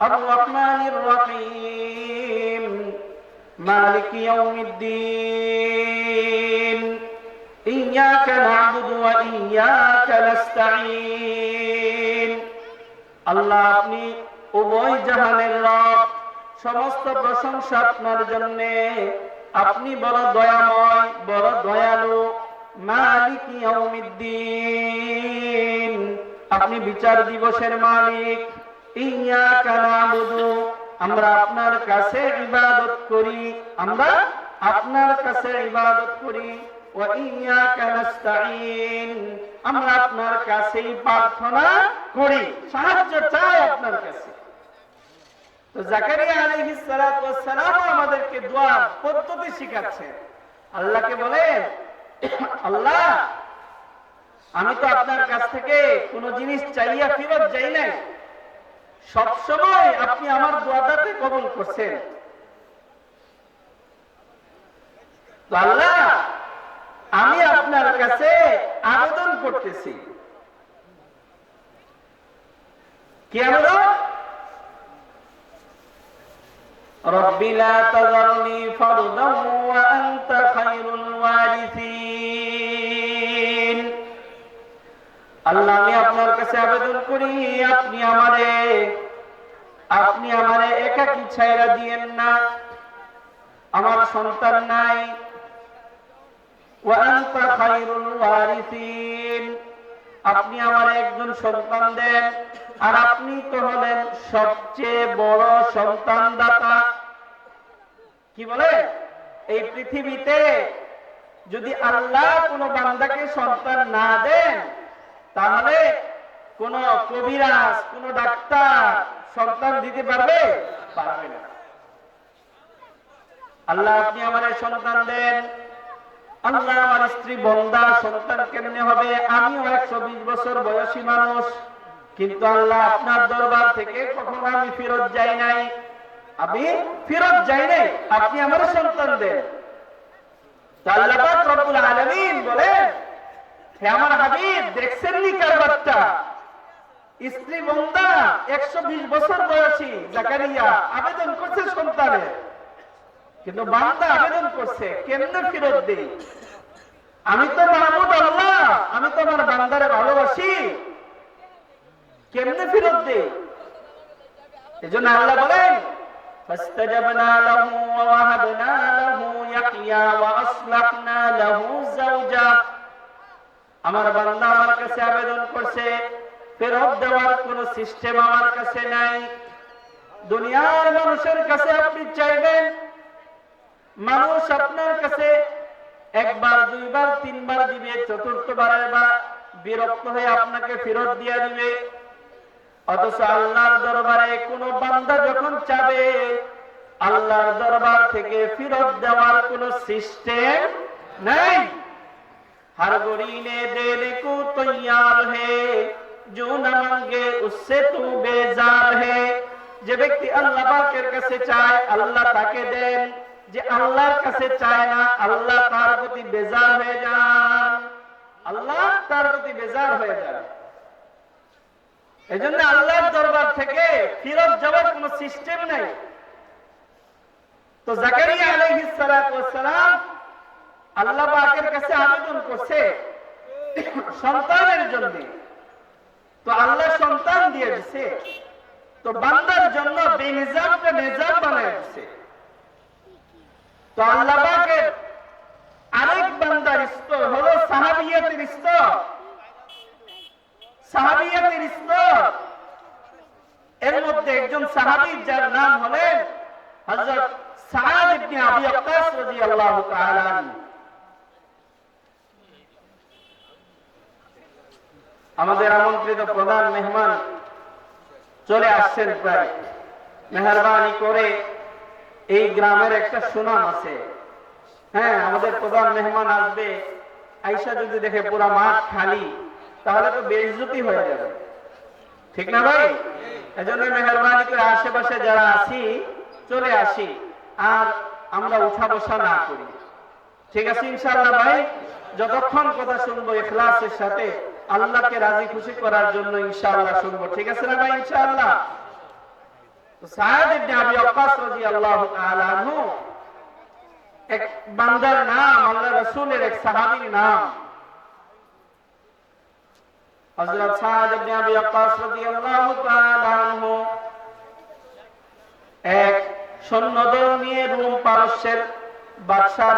الرحمن الرحيم مالك يوم الدين إياك نعبد وإياك نستعين আল্লাহ আপনি উভয় জাহানের রব সমস্ত প্রশংসা আপনার জন্য আপনি বড় দয়াময় বড় দয়ালু মালিক ইয়াউমিদ্দিন আপনি বিচার দিবসের মালিক আমরা আপনার কাছে ইবাদত করি। আমরা আপনার কাছে ইবাদত করি। আমরা আপনার কাছেই প্রার্থনা করি। সাহায্য চাই আপনার কাছে। আমি তো আপনার কাছ থেকে কোনো জিনিস চাইয়া ফেরত যাই নাই। সব সময় আপনি আমার দোয়াটাতে কবুল করছেন তো আল্লাহ আমি আপনার কাছে আবেদন করতেছি কি আবেদন رب لا تذرني فردا وأنت خير الوارثين আল্লাহ, আমি আপনার কাছে আবেদন করি, আপনি আমারে আপনি আমারে একাকি ছায়রা দিয়েন না। আমার সন্তান নাই। আপনি আমার একজন সন্তান দেন, আর আপনি তো হলেন সবচেয়ে বড় সন্তান দাতা কি বলে? এই পৃথিবীতে যদি আল্লাহ কোন বান্দাকে সন্তান না দেন তাহলে কোন কবিরাজ, কোন ডাক্তার সন্তান দিতে পারবে? পারবে না। আল্লাহ আপনি আমার সন্তান দেন। আল্লাহ আমার স্ত্রী বন্দা, সন্তান কেমনে হবে? আমিও একশো বিশ বছর বয়সী মানুষ। কিন্তু আল্লাহ আপনার দরবার থেকে কখনো আমি ফেরত যাই নাই। আমি ফেরত যাই নাই। আপনি আমার সন্তান দেন। আল্লাহ রব্বুল আলামিন হে আমার হাবিব দেখছেন নি কারবারটা স্ত্রী বন্দা একশো বিশ বছর বয়সী জাকারিয়া আবেদন করছে সন্তানের কিন্তু বান্দা আবেদন করছে কেমনে ফেরত দেই আমি তো মাহমুদ আল্লাহ আমি তো আমার বান্দারে ভালোবাসি কেমনে ফেরত দেই এজন্য আল্লাহ বলেন فاستجبنا له ووهبنا له يحيى واصلحنا له زوجا আমার বান্দা আমার কাছে আবেদন করছে, ফেরত দেওয়ার কোন সিস্টেম আমার কাছে নাই। দুনিয়ার মানুষের কাছে আপনি চাইবেন, মানুষ আপনার কাছে একবার, দুইবার, তিনবার দিবে, চতুর্থবারের বা বিরক্ত হয়ে আপনাকে ফেরত দিয়ে দিবে। অথচ আল্লাহর দরবারে কোন বান্দা যখন চাবে, আল্লাহর দরবার থেকে ফেরত দেওয়ার কোন সিস্টেম নাই। हर गोरी ने देने को तैयार है जो न मांगे उससे तू बेजार है যে ব্যক্তি আল্লাহ পাকের কাছে চায় আল্লাহ তাকে দেন যে আল্লাহর কাছে চায় না আল্লাহ তার প্রতি বেজার হয়ে যান আল্লাহ তার প্রতি বেজার হয়ে যান এই জন্য আল্লাহর দরবার থেকে ফিরত যাওয়ার কোন সিস্টেম নেই তো জাকারিয়া আলাইহিস সালাতু ওয়াস সালাম আল্লাহ পাকের কাছে আবেদন করছে সন্তানের জন্য। তো আল্লাহ সন্তান দিয়ে দিছে। তো বান্দার জন্য বেনিজামটা নিজাম বানায় দিছে। তো আল্লাহ পাকের আরেক বান্দার স্তর হলো সাহাবিয়াতের স্তর। সাহাবিয়াতের স্তর। এর মধ্যে একজন সাহাবী যার নাম হলেন হযরত সাআদ ইবনে আবি ওয়াক্কাস রাদিয়াল্লাহু তাআলা আনহু আমাদের আমন্ত্রিত প্রধান মেহমান চলে আসছেন প্রায়। মেহরবানি করে এই গ্রামের একটা সুনাম আছে। হ্যাঁ আমাদের প্রধান মেহমান আসবে। আইসা যদি দেখে পুরা মাঠ খালি, তাহলে তো বেইজ্জতি হয়ে যাবে। ঠিক না ভাই? এজন্য মেহরবানি করে আশেপাশে যারা আছি, চলে আসি। আর আমরা উঠা বসা না করি। ঠিক আছে ইনশাআল্লাহ ভাই? যতক্ষণ কথা শুনব ইখলাসের সাথে আল্লাহকে রাজি খুশি করার জন্য ইনশাআল্লাহ শুনব। ঠিক আছে না ভাই? ইনশাআল্লাহ। সাদ ইবনে আবি রাদিয়াল্লাহু তাআলা আনহু, এক বান্দার নাম রাসূলের এক সাহাবীর নাম। হযরত ইবনে আবি রাদিয়াল্লাহু তাআলা আনহু এক সৈন্যদল নিয়ে রোম পারস্যের বাদশার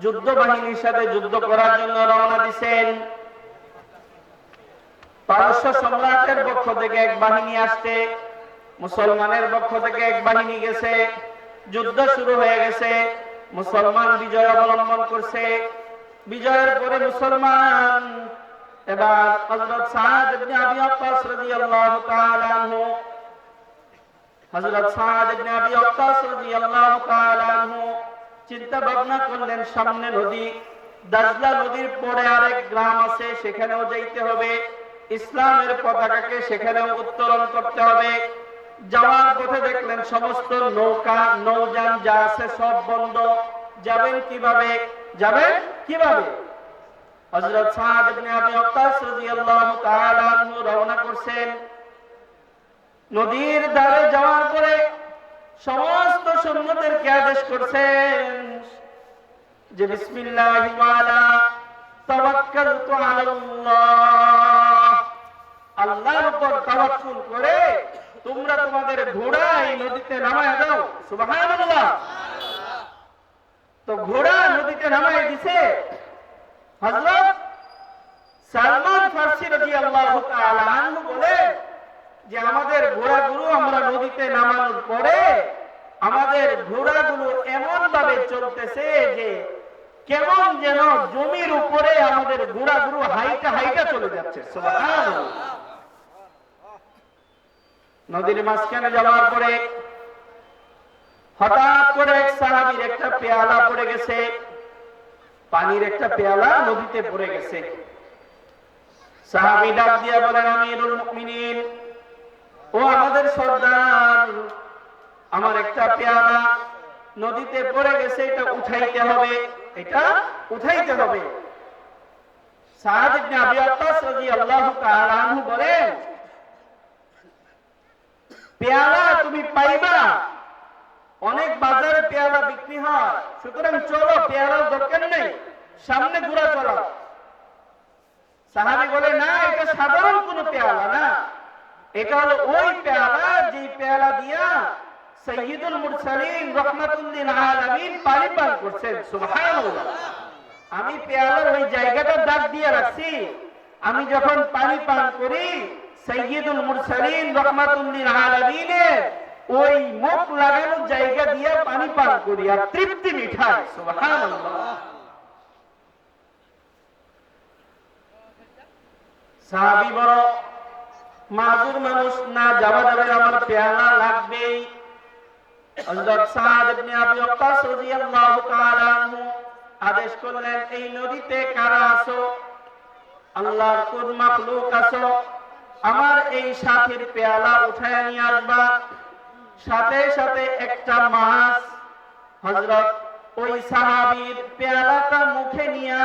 যুদ্ধ বাহিনীর সাথে যুদ্ধ করার জন্য রওনা দিছেন। পারস্য সম্রাটের পক্ষ থেকে এক বাহিনী আসছে। মুসলমানের পক্ষ থেকে এক বাহিনী গেছে। যুদ্ধ শুরু হয়ে গেছে। মুসলমান বিজয় অবলম্বন করছে। বিজয়ের পরে মুসলমান। চিন্তা ভাবনা করলেন, সামনে নদী দাজলা নদীর পরে আরেক গ্রাম আছে, সেখানেও যাইতে হবে। ইসলামের পতাকাকে সেখানেও উত্তোলন করতে হবে। যাওয়ার পথে দেখলেন সমস্ত নৌকা, নৌযান যা আছে সব বন্ধ। যাবেন কীভাবে? যাবেন কীভাবে? হযরত সাদ ইবনে আবি ওয়াক্কাস রাদিয়াল্লাহু তাআলা আনহু রওনা নদীর ধারে যাওয়ার পরে সমস্ত সৈন্যদেরকে আদেশ করছেন যে বিসমিল্লাহি তাওয়াক্কালতু আলাল্লাহ। আল্লাহর উপর তাওয়াক্কুল করে তোমরা তোমাদের ঘোড়া এই নদীতে নামায় দাও। সুবহানাল্লাহ। তো ঘোড়া নদীতে নামায় দিছে। হযরত সালমান ফারসি রাদিয়াল্লাহু তাআলা আনহু বলে যে, আমাদের ঘোড়াগুলো আমরা নদীতে নামানোর পরে আমাদের ঘোড়াগুলো এমন ভাবে চলতেছে যে, কেমন যেন জমির উপরে আমাদের ঘোড়া ঘোড়াগুলো হাইটা হাইটা চলে যাচ্ছে। সুবহানাল্লাহ। নদীর মাঝখানে যাওয়ার পরে হঠাৎ করে এক সাহাবীর একটা পেয়ালা পড়ে গেছে। পানির একটা পেয়ালা নদীতে পড়ে গেছে। সাহাবী ডাক দিয়া বলেন, আমিরুল মুমিনিন, ও আমাদের সর্দার, আমার একটা পেয়ালা নদীতে পড়ে গেছে, এটা উঠাইতে হবে, এটা উঠাইতে হবে। সাহাদ ইবনে আবি ওয়াক্কাস রাদিয়াল্লাহু তাআলা বলেন পেয়ালা তুমি পাইবা। অনেক বাজারে পেয়ালা বিক্রি হয়। সুতরাং চলো পেয়ালার দরকার নেই, সামনে ঘোরা চলো। সাহাবি বলে, না, এটা সাধারণ কোন পেয়ালা না। এটা হলো ওই পেয়ালা যে পেয়ালা দিয়া সৈয়দুল মুরসালিন রহমাতুল্লিল আলামিন পানি পান করছেন। সুবহানাল্লাহ। আমি পেয়ালার ওই জায়গাটা দাগ দিয়ে রাখছি। আমি যখন পানি পান করি সৈয়দুল মুরসালিন ওই মুখ লাগানো জায়গা দিয়ে পানি পান করি আর তৃপ্তি মাজুর মানুষ না যাওয়া যাবে আমার পেয়ালা লাগবেই। আদেশ করলেন, এই নদীতে কারা আছো? আল্লাহর কোন মাখলুক আছো? আমার এই সাথীর পেয়ালা উঠায় নিয়ে আসবা সাথে সাথে একটা মাছ। হযরত ওই সাহাবীর পেয়ালাটা মুখে নিয়া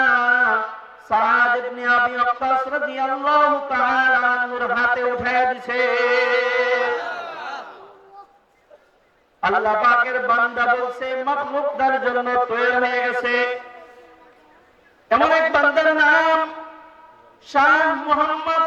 সাদ ইবনে আবি ওয়াক্কাস রাদিয়াল্লাহু তাআলা আনহুর হাতে উঠায় দিছে। আল্লাহ পাকের বান্দা বলছে, মাখলুকদার জন্য হয়ে গেছে। এমন এক বান্দার নাম শাহ মোহাম্মদ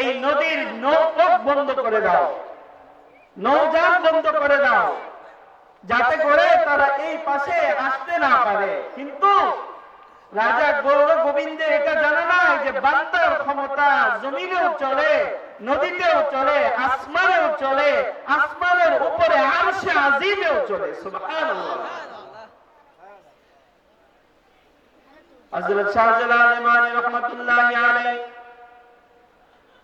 এই নদীর নৌপথ বন্ধ করে দাও। নৌযান বন্ধ করে দাও। যাতে করে তারা এই পাশে আসতে না পারে। কিন্তু রাজা গৌর গোবিন্দের এটা জানা নাই যে বান্দার ক্ষমতা জমিনেও চলে, নদীতেও চলে, আসমানেও চলে, আসমানের উপরে আরশে আজিমেও চলে। হযরত শাহজালাল ইমানি রহমাতুল্লাহি আলাইহি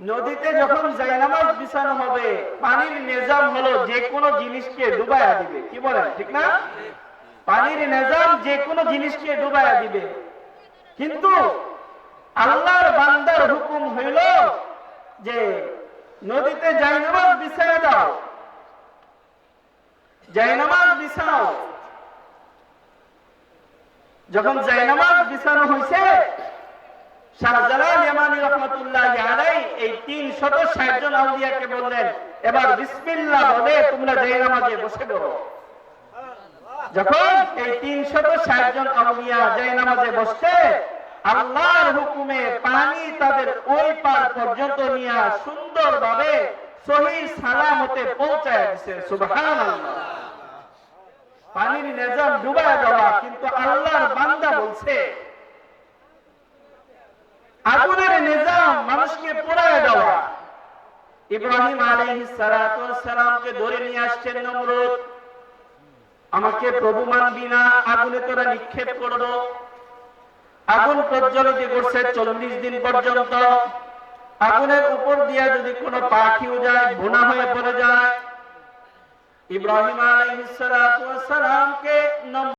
নদীতে যখন জায়নামাজ বিছানো হবে, পানির নিজাম হলো যে কোনো জিনিসকে ডুবাইয়া দিবে। কি বলেন, ঠিক না? পানির নিজাম যে কোনো জিনিসকে ডুবাইয়া দিবে। কিন্তু আল্লাহর বান্দার হুকুম হইল যে নদীতে জায়নামাজ বিছাইয়া দাও। জায়নামাজ বিছাও। যখন জায়নামাজ বিছানো হয়েছে আল্লাহর হুকুমে পানি তাদের ওই পার পর্যন্ত নিয়ে সুন্দরভাবে সহি সালামতে পৌঁছায় দিছে, সুবহানাল্লাহ। পানির নিজাম ডুবায় দেওয়া, কিন্তু আল্লাহর বান্দা বলছে আগুনের নিজাম মানুষকে পোড়ায় দেওয়া। ইব্রাহিম সালাতু সালামকে ধরে নিয়ে আসছেন নমরুদ। আমাকে প্রভু মানবি না, আগুনে তোরা নিক্ষেপ করব। আগুন প্রজ্বলিত করছে চল্লিশ দিন পর্যন্ত। আগুনের উপর দিয়া যদি কোনো পাখিও যায় বোনা হয়ে পড়ে যায়। ইব্রাহিম আলাইহিস সালাতু সালামকে